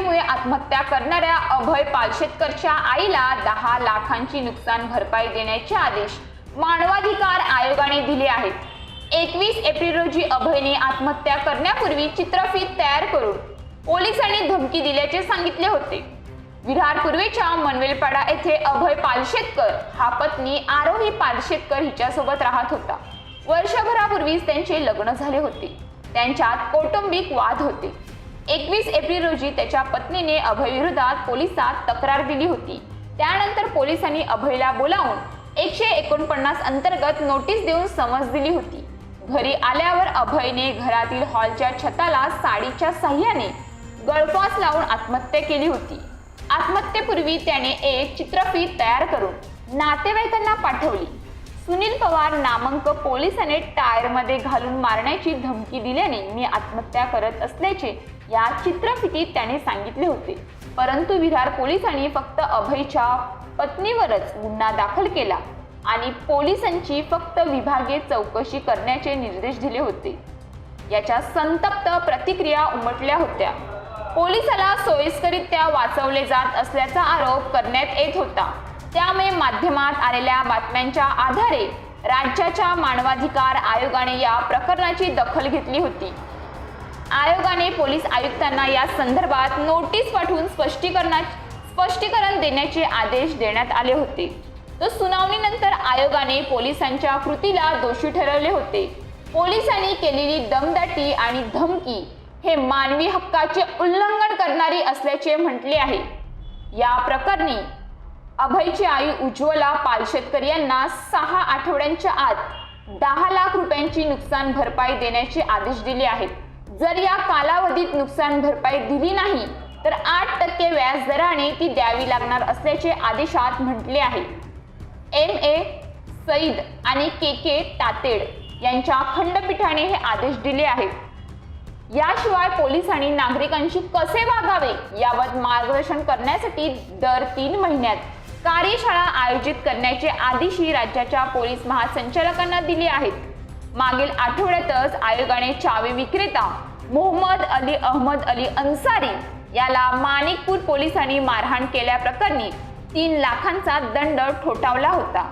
करणाऱ्या अभय पालशेतकरच्या आईला दहा लाखांची नुकसान भरपाई देण्याचे आदेश मानवाधिकार आयोगाने दिले आहेत. एकवीस एप्रिल रोजी अभयने आत्महत्या करण्यापूर्वी चित्रफित तयार करून पोलिसांनी धमकी दिल्याचे सांगितले होते. विरार पूर्वेच्या मनवेलपाडा येथे अभय पालशेतकर हा पत्नी आरोही पालशेतकर हिच्यासोबत राहत होता. वर्षभरापूर्वीच त्यांचे लग्न झाले होते. त्यांच्यात कौटुंबिक वाद होते. एकवीस एप्रिल रोजी त्याच्या पत्नीने अभयविरोधात पोलिसात तक्रार दिली होती. त्यानंतर पोलिसांनी अभयला बोलावून एकशे एकोणपन्नास अंतर्गत नोटीस देऊन समज दिली होती. घरी आल्यावर अभयने घरातील हॉलच्या छताला साडीच्या साह्याने गळफास लावून आत्महत्या केली होती. आत्महत्येपूर्वी त्याने एक चित्रफीत तयार करून नातेवाईकांना पाठवली. सुनील पवार नामांक पोलिसाने टायरमध्ये घालून मारण्याची धमकी दिल्याने मी आत्महत्या करत असल्याचे या चित्रफितीत त्याने सांगितले होते. परंतु विरार पोलिसांनी फक्त अभयच्या पत्नीवरच गुन्हा दाखल केला आणि पोलिसांची फक्त विभागीय चौकशी करण्याचे निर्देश दिले होते. याच्या संतप्त प्रतिक्रिया उमटल्या होत्या. पोलिसाला सोयीस्करित्या वाचवले जात असल्याचा आरोप करण्यात येत होता. त्यामुळे माध्यमात आलेल्या बातम्यांच्या आधारे राज्याच्या मानवाधिकार आयोगाने या प्रकरणाची दखल घेतली होती. आयोगाने पोलीस आयुक्तांना या संदर्भात नोटीस पाठवून स्पष्टीकरणा स्पष्टीकरण देण्याचे आदेश देण्यात आले होते. तर सुनावणीनंतर आयोगाने पोलिसांच्या कृतीला दोषी ठरवले होते. पोलिसांनी केलेली दमदाटी आणि धमकी हे मानवी हक्काचे उल्लंघन करणारी असल्याचे म्हटले आहे. या प्रकरणी अभयची आई उज्ज्वला पालशेतकर यांना सहा आठवड्यांच्या आत दहा लाख रुपयांची नुकसान भरपाई देण्याचे आदेश दिले आहेत. जर या कालावधीत नुकसान भरपाई दिली नाही तर आठ टक्के व्याज दराने ती द्यावी लागणार असल्याचे आदेशात म्हटले आहे. एम ए सईद आणि के के तातेड यांच्या खंडपीठाने हे आदेश दिले आहेत. याशिवाय पोलिसांनी नागरिकांशी कसे वागावे यावर मार्गदर्शन करण्यासाठी दर तीन महिन्यात कार्यशाळा आयोजित करण्याचे आदेशही राज्याच्या पोलीस महासंचालकांना दिले आहेत. मागील आठवड्यातच आयोगाने चावी विक्रेता मोहम्मद अली अहमद अली अन्सारी याला माणिकपूर पोलिसांनी मारहाण केल्याप्रकरणी तीन लाखांचा दंड ठोठावला होता.